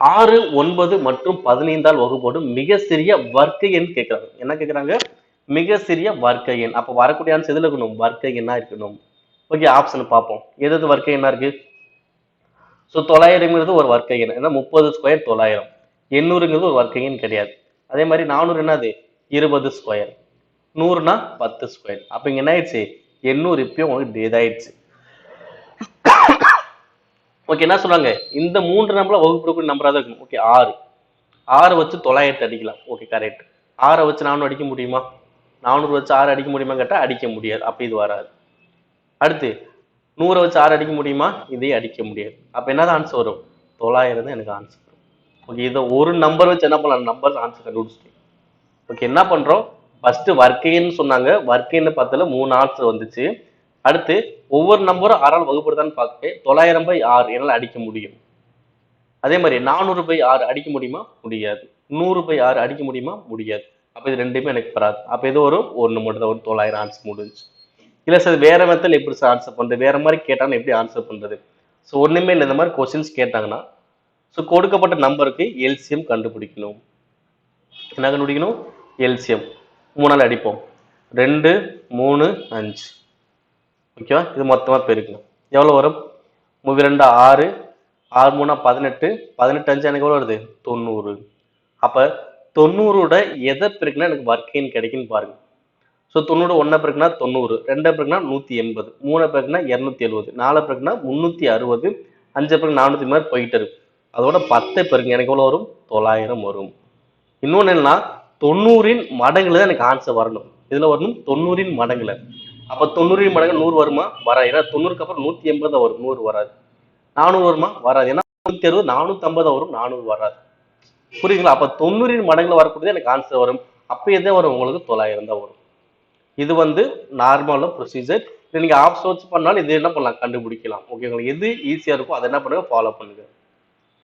ஆறு ஒன்பது மற்றும் பதினைந்தால் வகுப்படும் மிக சிறிய வர்க்க எண் கேட்கறாங்க. என்ன கேட்குறாங்க? மிக சிறிய வர்க்க எண். அப்ப வரக்கூடிய ஆன்சர் எதுல இருக்கணும்? வர்க்க எண்ணா இருக்கணும். ஓகே ஆப்ஷன் பார்ப்போம். எது எது வர்க்க எண்ணா இருக்கு? ஸோ தொள்ளாயிரங்கிறது ஒரு வர்க்க எண். ஏன்னா முப்பது ஸ்கொயர் தொள்ளாயிரம். எண்ணூறுங்கிறது ஒரு வர்க்க எண் கிடையாது. அதே மாதிரி நானூறு என்னது? இருபது ஸ்கொயர் நூறுனா பத்து ஸ்கொயர் அப்ப இங்க என்ன ஆயிடுச்சு? எண்ணூறு இப்பயும் உங்களுக்கு இதாயிடுச்சு ஓகே என்ன சொல்றாங்க? இந்த மூன்று நம்பர்ல வகுப்புக்கூடிய நம்பரா தான் இருக்கணும். ஓகே ஆறு. ஆறு வச்சு தொள்ளாயிரத்து அடிக்கலாம். ஓகே கரெக்ட் ஆறை வச்சு நானூறு அடிக்க முடியுமா? நானூறு வச்சு ஆறு அடிக்க முடியுமா கேட்டால் அடிக்க முடியாது. அப்போ இது வராது. அடுத்து நூறை வச்சு ஆறு அடிக்க முடியுமா? இதையும் அடிக்க முடியாது. அப்போ என்னதான் ஆன்சர் வரும்? தொள்ளாயிரம் தான் எனக்கு ஆன்சர் வரும். ஓகே இதை ஒரு நம்பர் வச்சு என்ன பண்ணலாம்? நம்பர் ஆன்சர் கண்டுபிடிச்சிட்டேன். ஓகே என்ன பண்ணுறோம் ஃபஸ்ட்டு வர்க்கைன்னு சொன்னாங்க. வர்க்கைன்னு பார்த்தால மூணு ஆன்சர் வந்துச்சு. அடுத்து ஒவ்வொரு நம்பரும் ஆறால் வகுப்படுதான்னு பார்த்து தொள்ளாயிரம் பை ஆறு என்னால் அடிக்க முடியும். அதே மாதிரி நானூறு பை ஆறு அடிக்க முடியுமா? முடியாது. நூறு பை ஆறு அடிக்க முடியுமா? முடியாது. அப்போ இது ரெண்டுமே எனக்கு வராது. அப்போ இது ஒரு ஒன்று மட்டும் தான் ஒரு தொள்ளாயிரம் ஆன்சர் முடிஞ்சு இல்லை சார் வேற மெத்தட் எப்படி சார் ஆன்சர் பண்ணுறது வேற மாதிரி கேட்டாலும் எப்படி ஆன்சர் பண்ணுறது ஸோ ஒன்றுமே இல்லை. இந்த மாதிரி கொஸ்டின்ஸ் கேட்டாங்கன்னா ஸோ கொடுக்கப்பட்ட நம்பருக்கு எல்சிஎம் கண்டுபிடிக்கணும். என்ன கண்டுபிடிக்கணும்? எல்சிஎம் மூணால் அடிப்போம். ரெண்டு மூணு அஞ்சு. ஓகேவா இது மொத்தமாக பெருக்கணும். எவ்வளோ வரும்? மூவி ரெண்டு ஆறு ஆறு மூணா பதினெட்டு. பதினெட்டு அஞ்சு எனக்கு எவ்வளோ வருது? தொண்ணூறு. அப்போ தொண்ணூறோட எதை பெருக்குனா எனக்கு வர்க்கைன்னு கிடைக்குன்னு பாருங்க. ஸோ தொண்ணூறு ஒன்றை பிறகுனா தொண்ணூறு ரெண்டை பிறகுனா நூற்றி எண்பது மூணை பிறகுனா இரநூத்தி எழுபது நாலு பிறகுனா முந்நூற்றி அறுபது அஞ்சு பிறகு நானூற்றி மாதிரி போயிட்டு இருக்கு. அதோட பத்தை பிறகு எனக்கு எவ்வளோ வரும்? தொள்ளாயிரம் வரும். இன்னொன்று என்னன்னா தொண்ணூறின் மடங்குல தான் எனக்கு ஆன்சர் வரணும். இதில் வரணும்? தொண்ணூறின் மடங்குல. அப்ப தொண்ணூறின் மடங்கு நூறு வருமா? வராது. ஏன்னா தொண்ணூறுக்கு அப்புறம் நூத்தி எண்பது தான் வரும். நூறு வராது. நானூறு வருமா? வராது. ஏன்னா நூத்தி அறுபது நானூத்தி ஐம்பது வரும். நானூறு வராது. புரியுங்களா அப்ப தொண்ணூறின் மடங்குல வரக்கூடியது எனக்கு ஆன்சர் வரும். அப்ப எதே வரும்? உங்களுக்கு தொள்ளாயிரம் தான் வரும். இது வந்து நார்மலாக ப்ரொசீஜர் நீங்க ஆப்ஸ் வச்சு பண்ணாலும் இது என்ன பண்ணலாம்? கண்டுபிடிக்கலாம். ஓகேங்களா? எது ஈஸியா இருக்கோ அதை என்ன பண்ணுங்க? ஃபாலோ பண்ணுங்க.